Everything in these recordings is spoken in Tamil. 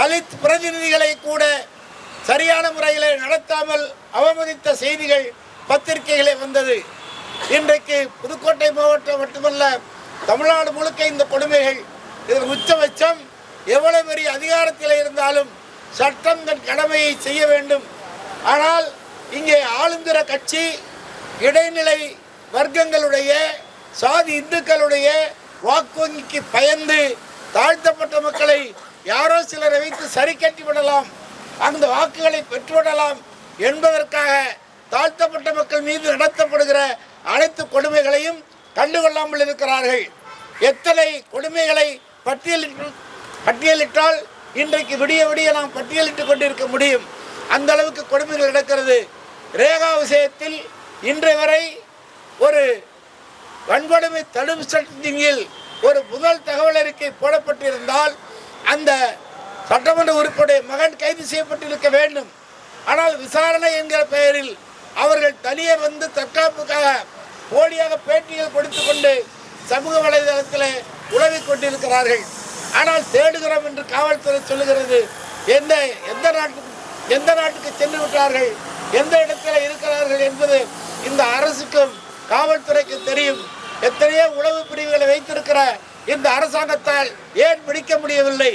தலித் பிரதிநிதிகளை கூட சரியான முறையில் நடத்தாமல் அவமதித்த செய்திகள் பத்திரிகைகளே வந்தது. இன்றைக்கு புதுக்கோட்டை மாவட்டம் மட்டுமல்ல தமிழ்நாடு முழுக்க இந்த கொடுமைகள் இதில் உச்சபட்சம் எவ்வளவு பெரிய அதிகாரத்தில் இருந்தாலும் சட்டம் தன் கடமையை செய்ய வேண்டும். ஆனால் இங்கே ஆளுங்கிற கட்சி இடைநிலை வர்க்கங்களுடைய சாதி இந்துக்களுடைய வாக்கு வங்கிக்கு பயந்து தாழ்த்தப்பட்ட மக்களை யாரோ சிலரை வைத்து சரி கட்டி விடலாம் அந்த வாக்குகளை பெற்றுவிடலாம் என்பதற்காக தாழ்த்தப்பட்ட மக்கள் மீது நடத்தப்படுகிற அனைத்து கொடுமைகளையும் கண்டுகொள்ளாமல் இருக்கிறார்கள். எத்தனை கொடுமைகளை பட்டியலிட்டு பட்டியலிட்டால் இன்றைக்கு விடிய விடிய நாம் பட்டியலிட்டுக் கொண்டிருக்க முடியும். அந்த அளவுக்கு கொடுமைகள் நடக்கிறது. ரேகா விஷயத்தில் இன்று வரை ஒரு வன்கொடுமை தடுப்பு சட்டத்தின் கீழ் ஒரு முதல் தகவல் அறிக்கை போடப்பட்டிருந்தால் அந்த சட்டமன்ற உறுப்பினுடைய மகன் கைது செய்யப்பட்டிருக்க வேண்டும். ஆனால் விசாரணை என்கிற பெயரில் அவர்கள் தனியே வந்து தற்காப்புக்காக போலியாக பேட்டிகள் கொடுத்து கொண்டு சமூக வலைதளத்தில் உழவி கொண்டிருக்கிறார்கள். ஆனால் தேடுகிறோம் என்று காவல்துறை சொல்லுகிறது எந்த எந்த நாட்டுக்கு எந்த நாட்டுக்கு சென்று விட்டார்கள் எந்த இடத்துல இருக்கிறார்கள் என்பது இந்த அரசுக்கும் காவல்துறைக்கு தெரியும். எத்தனையோ உளவு பிரிவுகளை வைத்திருக்கிற இந்த அரசாங்கத்தால் ஏன் பிடிக்க முடியவில்லை?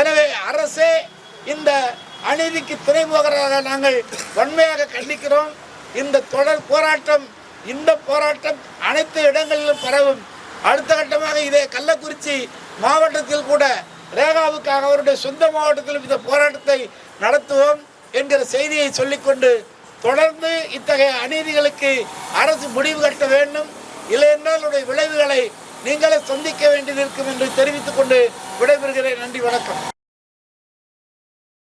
எனவே அரசே இந்த அநீதிக்கு துணை போகிறதாக நாங்கள் வன்மையாக கண்டிக்கிறோம். இந்த தொடர் போராட்டம் இந்த போராட்டம் அனைத்து இடங்களிலும் பரவும். அடுத்த கட்டமாக இதே கள்ளக்குறிச்சி மாவட்டத்தில் கூட ரேகாவுக்காக அவருடைய சொந்த மாவட்டத்திலும் இந்த போராட்டத்தை நடத்துவோம் என்கிற செய்தியை சொல்லிக்கொண்டு தொடர்ந்து இத்தகைய அநீதிகளுக்கு அரசு முடிவு கட்ட வேண்டும். இல்லையென்றால் விளைவுகளை நீங்களே சந்திக்க வேண்டியது இருக்கும் என்று தெரிவித்துக் கொண்டு விடைபெறுகிறேன். நன்றி வணக்கம்.